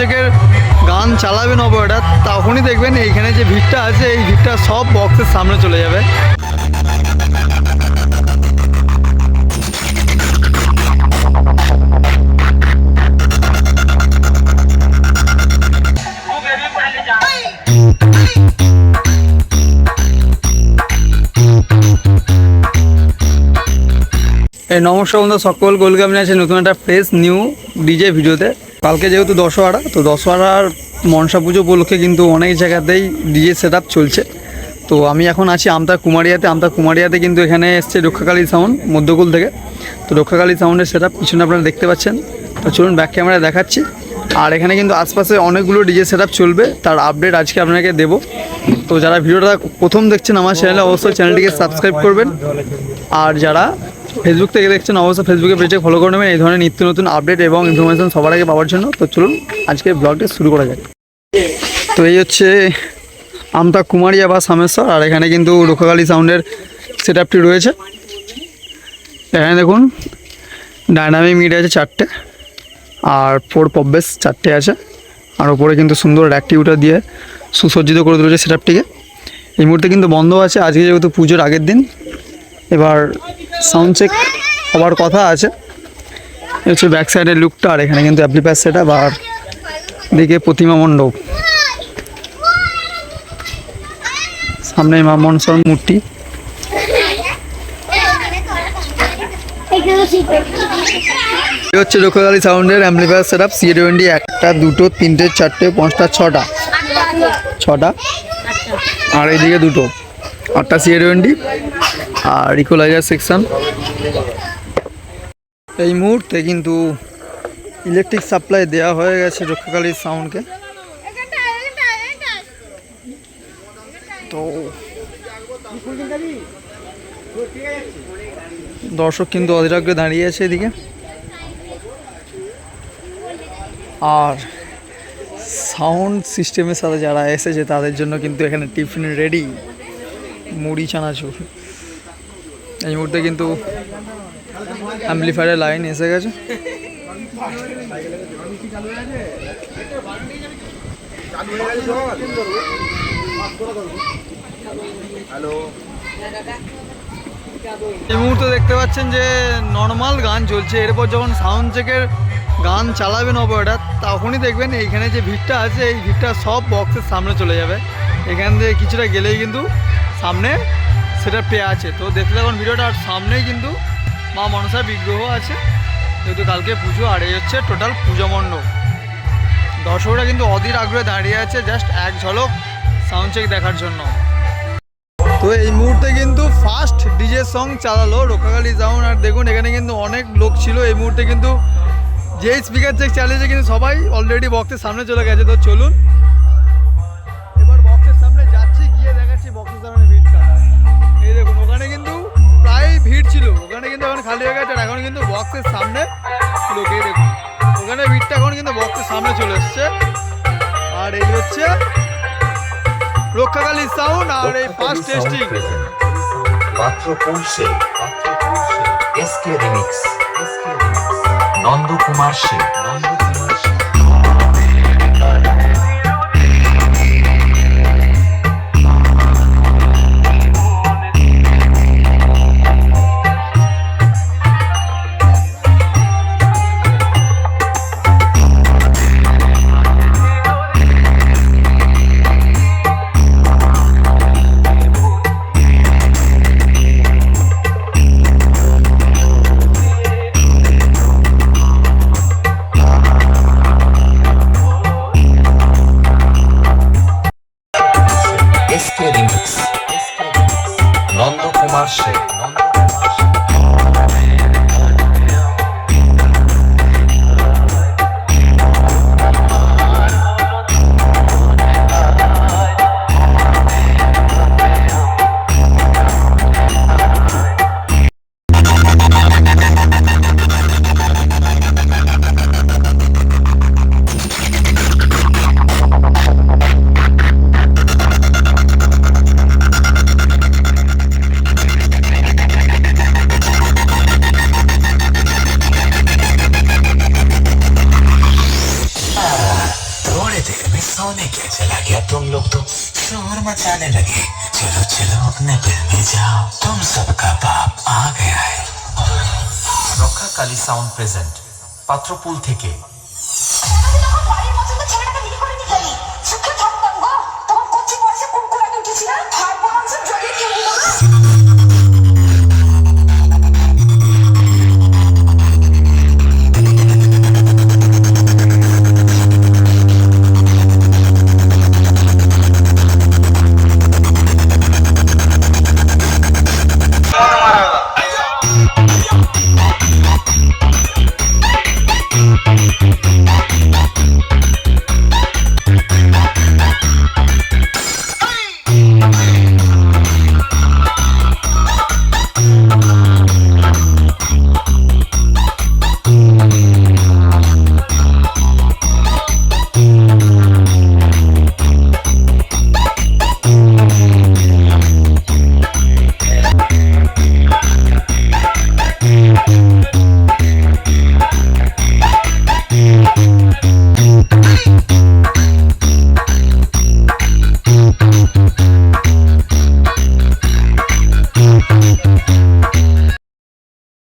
চেকের গান চালাবেন অবয়টা তখনই দেখবেন এইখানে যে ভিড়টা আছে, এই ভিড়টা সব বক্সের সামনে চলে যাবে। নমস্কার বন্ধু সকল গোলগামী আছে, নতুন একটা ফ্রেশ নিউ ডিজে ভিডিওতে কালকে যেহেতু দশহরা, তো দশহরার মনসা পুজো উপলক্ষে কিন্তু অনেক জায়গাতেই ডিজে সেট চলছে। তো আমি এখন আছি আমতা কুমারিয়াতে আমতা কুমারিয়াতে কিন্তু এখানে এসছে রক্ষাকালী সাউন্ড মধ্যকুল থেকে। তো রক্ষাকালী সাউন্ডের সেট আপ পিছনে আপনারা দেখতে পাচ্ছেন। তো চলুন ব্যাক ক্যামেরায় দেখাচ্ছি। আর এখানে কিন্তু আশপাশে অনেকগুলো ডিজে সেট চলবে, তার আপডেট আজকে আপনাকে দেবো। তো যারা ভিডিওটা প্রথম দেখছেন আমার চ্যানেলে অবশ্যই চ্যানেলটিকে সাবস্ক্রাইব করবেন। আর যারা ফেসবুক থেকে দেখছেন, অবশ্যই ফেসবুকে পেজে ফলো করে নেবেন। এই ধরনের নিত্য নতুন আপডেট এবং ইনফরমেশন সবার আগে পাওয়ার জন্য। তো চলুন, আজকে ব্লগটা শুরু করা যাক। তো এই হচ্ছে আমতা কুমারিয়া বা সামেশ্বর, আর এখানে কিন্তু রক্ষাকালী সাউন্ডের সেট আপটি রয়েছে। এখানে দেখুন ডায়নামিক মিড আছে চারটে, আর ফোর পববেস চারটে আছে, আর ওপরে কিন্তু সুন্দর অ্যাক্টিভিটা দিয়ে সুসজ্জিত করে তুলেছে সেট আপটিকে এই মুহূর্তে কিন্তু বন্ধ আছে। আজকে যেহেতু পুজোর আগের দিন এবার সাউন্ড চেক হওয়ার কথা আছে। হচ্ছে ব্যাক সাইডের লুকটা আর এখানে কিন্তু অ্যাপ্লিপ্যাস সেট আর দিকে প্রতিমা মণ্ডপ। সামনে মা মনসার মূর্তি। হচ্ছে লোকালি সাউন্ডের amplifier set up CA twenty একটা, দুটো, তিনটে, চারটে, পাঁচটা, ছটা। ছটা। আর এইদিকে দুটো। আটটা সিএ টোয়েন্টি আর ইকোলাইজার সেকশন এই মুহূর্তে কিন্তু ইলেকট্রিক সাপ্লাই দেওয়া হয়ে গেছে রক্ষাকালীর সাউন্ডকে তো দর্শক কিন্তু অধিরাগ্রে দাঁড়িয়ে আছে এদিকে। আর সাউন্ড সিস্টেমের সাথে যারা এসেছে তাদের জন্য কিন্তু এখানে টিফিন রেডি মুড়ি, চানাচুর। এই মুহূর্তে কিন্তু অ্যাম্পলিফায়ারের লাইন এসে গেছে। এই মুহূর্তে দেখতে পাচ্ছেন যে নর্মাল গান চলছে। এরপর যখন সাউন্ড চেকের গান চালাবেন অবয়টা তখনই দেখবেন এইখানে যে ভিড়টা আছে, এই ভিড়টা সব বক্সের সামনে চলে যাবে। এখান থেকে কিছুটা গেলেই কিন্তু সামনে সেটা পেয়ে আছে। তো দেখতে থাকুন ভিডিওটা, আর সামনেই কিন্তু মা মনসা বিগ্রহ আছে। যেহেতু কালকে পুজো, আর এই হচ্ছে টোটাল পুজো মণ্ডপ। দর্শকরা কিন্তু অধীর আগ্রহে দাঁড়িয়ে আছে জাস্ট এক ঝলক সাউন্ড চেক দেখার জন্য। তো এই মুহূর্তে কিন্তু ফার্স্ট ডিজে সং চালালো রক্ষাকালী সাউন্ড আর দেখুন এখানে কিন্তু অনেক লোক ছিল। এই মুহূর্তে কিন্তু যে স্পিকার চেক চালিয়েছে, কিন্তু সবাই অলরেডি বক্সের সামনে চলে গেছে। তো চলুন ওখানে কিন্তু এখন খালি হয়ে গেছে এখন কিন্তু বক্সের সামনে লোকে দেখুন। ওখানে ভিড়টা এখন কিন্তু বক্সের সামনে চলে এসছে। আর এই হচ্ছে রক্ষাকালী সাউন্ড আর এই ফার্স্ট টেস্টিং পাত্র পৌঁছে এসকে রিমিক্স। নন্দকুমার সে নন্দকুমার दिल में सोने के चला गया तुम लोग तो शोर मचाने लगे चलो चलो अपने दिल में जाओ तुम सबका बाप आ गया है রক্ষাকালী সাউন্ড প্রেজেন্ট পাত্রপুল থেকে